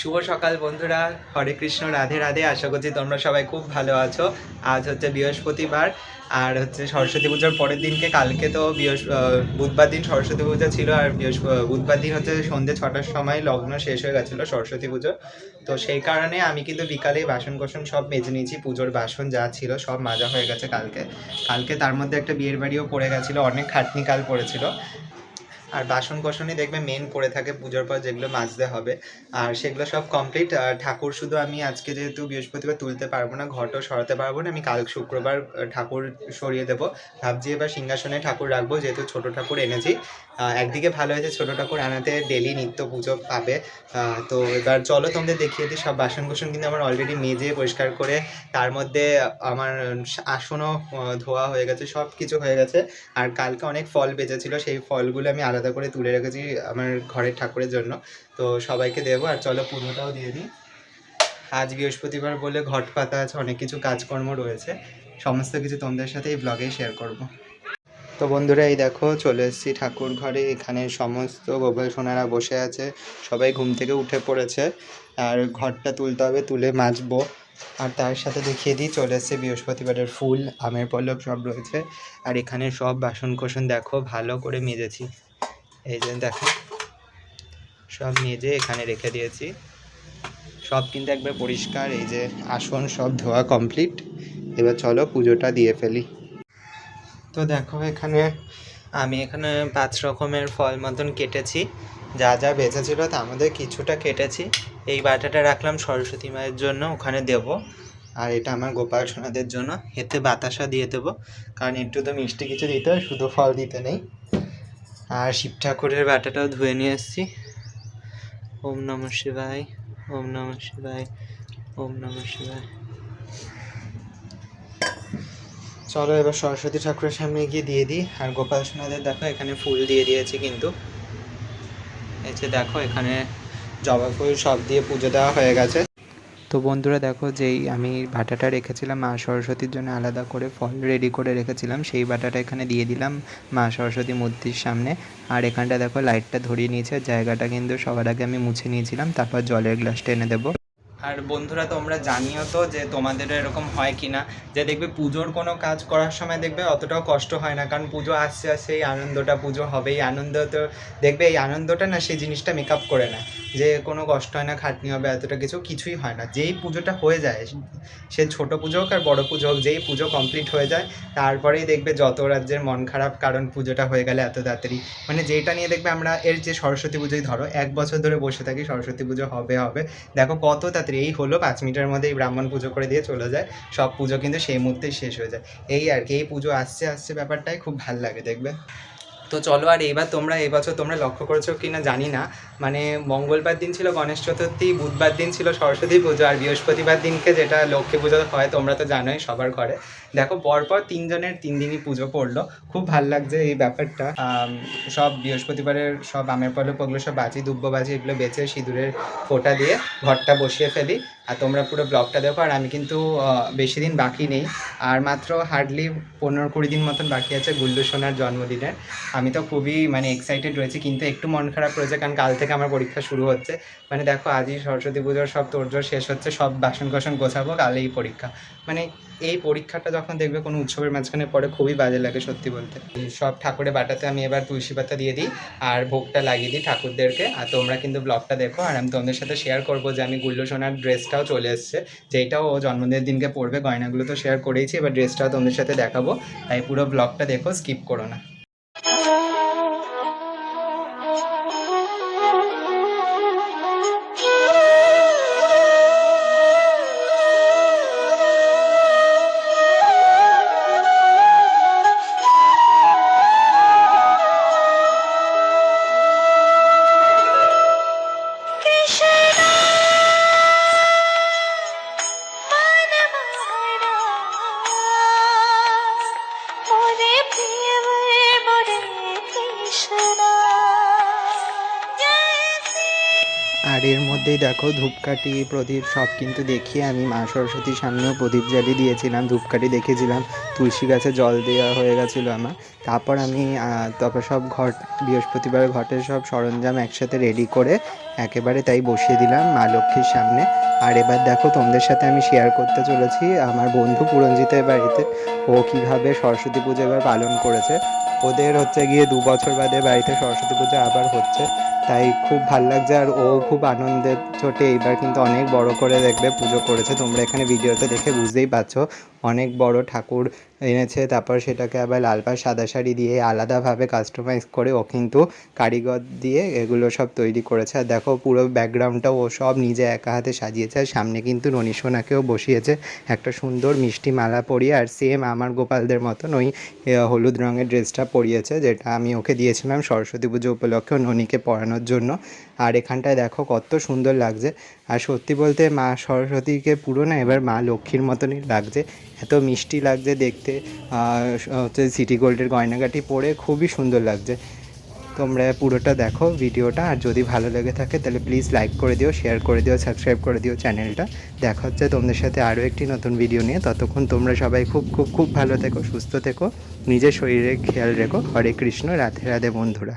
শুভ সকাল বন্ধুরা। হরে কৃষ্ণ, রাধে রাধে। আশা করছি তোমরা সবাই খুব ভালো আছো। আজ হচ্ছে বৃহস্পতিবার, আর হচ্ছে সরস্বতী পুজোর পরের দিনকে কালকে তো বুধবার দিন সরস্বতী পুজো ছিল, আর বুধবার দিন হচ্ছে সন্ধ্যে ছটার সময় লগ্ন শেষ হয়ে গেছিল সরস্বতী পুজো। তো সেই কারণে আমি কিন্তু বিকালেই বাসন কোসন সব মেজে নিয়েছি, পুজোর বাসন যা ছিল সব মাজা হয়ে গেছে কালকে। কালকে তার মধ্যে একটা বিয়ের বাড়িও পড়ে গেছিল, অনেক খাটনি কাল পড়েছিল। আর বাসন কোসনই দেখবে মেন পড়ে থাকে, পুজোর পর যেগুলো মাজতে হবে। আর সেগুলো সব কমপ্লিট ঠাকুর শুধু আমি আজকে যেহেতু বৃহস্পতিবার তুলতে পারব না, ঘরটাও সরাতে পারব না, আমি কাল শুক্রবার ঠাকুর সরিয়ে দেবো। ভাবছি এবার সিংহাসনে ঠাকুর রাখব, যেহেতু ছোট ঠাকুর এনেছি। একদিকে ভালো হয়েছে ছোট ঠাকুর, আনাতে ডেলি নিত্য পুজো পাবে। তো এবার চলো তোমাদের দেখিয়ে দিই, সব বাসন কোসন কিন্তু আমার অলরেডি মেজে পরিষ্কার করে, তার মধ্যে আমার আসনও ধোয়া হয়ে গেছে সব কিছু হয়ে গেছে। আর কালকে অনেক ফল বেঁচেছিল, সেই ফলগুলো আমি আলাদা করে তুলে রেখেছি আমার ঘরের ঠাকুরের জন্য। তো সবাইকে দেবো, আর চলো পুজোটাও দিয়ে দিই। আজ বৃহস্পতিবার বলে ঘট পাতা আছে, অনেক কিছু কাজকর্ম রয়েছে। সমস্ত কিছু তোমাদের সাথে এই ব্লগেই শেয়ার করব। তো বন্ধুরা, এই দেখো, চলে এসেছি ঠাকুর ঘরে। এখানে সমস্ত গোপাল সোনারা বসে আছে। সবাই ঘুম থেকে উঠে পড়েছে। আর ঘরটা তুলতে হবে, তুলে মাজবো। আর তার সাথে দেখিয়ে দিই, চলে এসছে বৃহস্পতিবারের ফুল, আমের পল্লব সব রয়েছে। আর এখানে সব বাসন কোসন দেখো, ভালো করে মেজেছি। এই যে দেখো, সব মেজে এখানে রেখে দিয়েছি। সব কিন্তু একবার পরিষ্কার, এই যে আসন সব ধোয়া কমপ্লিট। এবার চলো পুজোটা দিয়ে ফেলি। তো দেখো এখানে আমি এখানে পাঁচ রকমের ফল মতন কেটেছি। যা যা বেঁচেছিল তার মধ্যে কিছুটা কেটেছি। এই বাটাটা রাখলাম সরস্বতী মায়ের জন্য, ওখানে দেব। আর এটা আমার গোপাল সোনাদের জন্য। এতে বাতাসা দিয়ে দেবো। কারণ একটু তো মিষ্টি কিছু দিতে হয়, শুধু ফল দিতে নেই। আর শিব ঠাকুরের বাটাটাও ধুয়ে নিয়ে এসেছি। ওম নম শিবায়, ওম নম শিবায়, ওম নম শিবায়। চলো এবার সরস্বতী ঠাকুরের সামনে গিয়ে দিয়ে দিই। আর গোপাল সোনাদের দেখো, এখানে ফুল দিয়ে দিয়েছি কিন্তু। এই যে দেখো, এখানে জবা ফুল সব দিয়ে পুজো দেওয়া হয়ে গেছে। তো বন্ধুরা দেখো, যেই আমি বাটাটা রেখেছিলাম মা সরস্বতীর জন্য আলাদা করে ফল রেডি করে রেখেছিলাম, সেই বাটাটা এখানে দিয়ে দিলাম মা সরস্বতী মূর্তির সামনে। আর এখানটা দেখো লাইটটা ধরিয়ে নিয়েছে জায়গাটা কিন্তু সবার আগে আমি মুছে নিয়েছিলাম, তারপর জলের গ্লাসটা এনে দেবো। আর বন্ধুরা, তোমরা জানিও তো যে তোমাদের এরকম হয় কি না যে দেখবে পুজোর কোনো কাজ করার সময় দেখবে অতটাও কষ্ট হয় না, কারণ পুজো আসছে আসছে এই আনন্দটা, পুজো হবে এই আনন্দ তো দেখবে, এই আনন্দটা না সেই জিনিসটা মেকআপ করে না, যে কোনো কষ্ট হয় না, খাটনি হবে, এতটা কিছু কিছুই হয় না। যেই পুজোটা হয়ে যায়, সে ছোট পুজো হোক আর বড় পুজো হোক, যেই পুজো কমপ্লিট হয়ে যায়, তারপরেই দেখবে যত রাজ্যের মন খারাপ, কারণ পুজোটা হয়ে গেলে এত তাড়াতাড়ি। মানে যেটা নিয়ে দেখবে আমরা, এর যে সরস্বতী পুজোই ধরো, এক বছর ধরে বসে থাকি, সরস্বতী পুজো হবে হবে। দেখো কত তাড়াতাড়ি এই হলো পাঁচ মিনিটের মধ্যে এই ব্রাহ্মণ পুজো করে দিয়ে চলে যায়। সব পুজো কিন্তু সেই মুহূর্তে শেষ হয়ে যায়। এই আর কি, এই পুজো আসছে আসছে ব্যাপারটাই খুব ভালো লাগে, দেখবে? তো চলো, আর এবার তোমরা এবছর তোমরা লক্ষ্য করেছ কি না জানি না। মানে মঙ্গলবার দিন ছিল গণেশ চতুর্থী, বুধবার দিন ছিল সরস্বতী পুজো, আর বৃহস্পতিবার দিনকে যেটা লক্ষ্মী পুজো হয়, তোমরা তো জানোই সবার ঘরে। দেখো, পরপর তিনজনের তিন দিনই পুজো পড়ল। খুব ভালো লাগছে এই ব্যাপারটা। সব বৃহস্পতিবারের সব আমের পল্লব ওগুলো সব বাজি, দুব্ব বাজি এগুলো বেচে সিঁদুরের ফোঁটা দিয়ে ঘরটা বসিয়ে ফেলি। আর তোমরা পুরো ব্লগটা দেখো, আর আমি কিন্তু বেশি দিন বাকি নেই। আর মাত্র হার্ডলি পনেরো কুড়ি দিন মতন বাকি আছে গুল্লু সোনার জন্মদিনের। আমি তো খুবই মানে এক্সাইটেড রয়েছি, কিন্তু একটু মন খারাপ রয়েছে কারণ কাল থেকে আমার পরীক্ষা শুরু হচ্ছে। মানে দেখো, আজই সরস্বতী পুজোর সব তোরজোর শেষ হচ্ছে, সব বাসন কোসন গোছাবো কালেই পরীক্ষা। মানে এই পরীক্ষাটা যখন দেখবে কোনো উৎসবের মাঝখানে পড়ে, খুবই বাজে লাগে সত্যি বলতে। সব ঠাকুরে বাটাতে আমি এবার তুলসী পাতা দিয়ে দিই আর ভোগটা লাগিয়ে দিই ঠাকুরদেরকে। আর তোমরা কিন্তু ব্লগটা দেখো আর আমি তোমাদের সাথে শেয়ার করব যে আমি গুল্লো সোনার ড্রেসটাও চলে এসছে। যেটাও ও জন্মদিনের দিনকে পড়বে গয়নাগুলো তো শেয়ার করেইছি, এবার ড্রেসটাও তোমাদের সাথে দেখাবো। তাই পুরো ব্লগটা দেখো স্কিপ করো না। আর এর মধ্যেই দেখো ধূপকাঠি, প্রদীপ সব কিন্তু দেখিয়ে আমি মা সরস্বতীর সামনেও প্রদীপ জ্বালিয়ে দিয়েছিলাম, ধূপকাঠি দেখেছিলাম, তুলসী গাছে জল দেওয়া হয়ে গেছিল আমার। তারপর আমি তারপর সব ঘট, বৃহস্পতিবার ঘটের সব সরঞ্জাম একসাথে রেডি করে একেবারে তাই বসিয়ে দিলাম মা লক্ষ্মীর সামনে। আর এবার দেখো তোমাদের সাথে আমি শেয়ার করতে চলেছি আমার বন্ধু পুরঞ্জিতের বাড়িতে। ও কীভাবে সরস্বতী পুজো এবার পালন করেছে। ওদের হচ্ছে গিয়ে দু বছর বাদে বাড়িতে সরস্বতী পুজো আবার হচ্ছে। তাই খুব ভালো লাগছে আর ও খুব আনন্দের চোটে এইবার কিন্তু অনেক বড় করে দেখবে, পুজো করেছে। তোমরা এখানে ভিডিওতে দেখে বুঝতেই পারছ। অনেক বড় ঠাকুর এনেছে, তারপর সেটাকে আবার লাল পাড় সাদা শাড়ি দিয়ে আলাদাভাবে কাস্টমাইজ করে ও কিন্তু কারিগর দিয়ে এগুলো সব তৈরি করেছে। আর দেখো পুরো ব্যাকগ্রাউন্ডটা ও সব নিজে একা হাতে সাজিয়েছে। আর সামনে কিন্তু ননী সোনাকেও বসিয়েছে। একটা সুন্দর মিষ্টি মালা পরিয়ে আর সেম আমার গোপালদের মতন ওই হলুদ রঙের ড্রেসটা পরিয়েছে, যেটা আমি ওকে দিয়েছিলাম সরস্বতী পুজো উপলক্ষে। ননীকে পরানোর জন্য। আর এখানটায় দেখো কত সুন্দর লাগছে। আর সত্যি বলতে মা সরস্বতীকে পুরো না এবার মা লক্ষ্মীর মতনই লাগছে। এত মিষ্টি লাগছে দেখতে। হচ্ছে সিটি গোল্ডের গয়নাগাটি পরে খুবই সুন্দর লাগছে। তোমরা পুরোটা দেখো ভিডিওটা। আর যদি ভালো লেগে থাকে তাহলে প্লিজ লাইক করে দিও শেয়ার করে দিও সাবস্ক্রাইব করে দিও চ্যানেলটা দেখা হচ্ছে তোমাদের সাথে আরও একটি নতুন ভিডিও নিয়ে। ততক্ষণ তোমরা সবাই খুব খুব খুব ভালো থেকো, সুস্থ থেকো। নিজের শরীরে খেয়াল রেখো। হরে কৃষ্ণ, রাধে রাধে বন্ধুরা।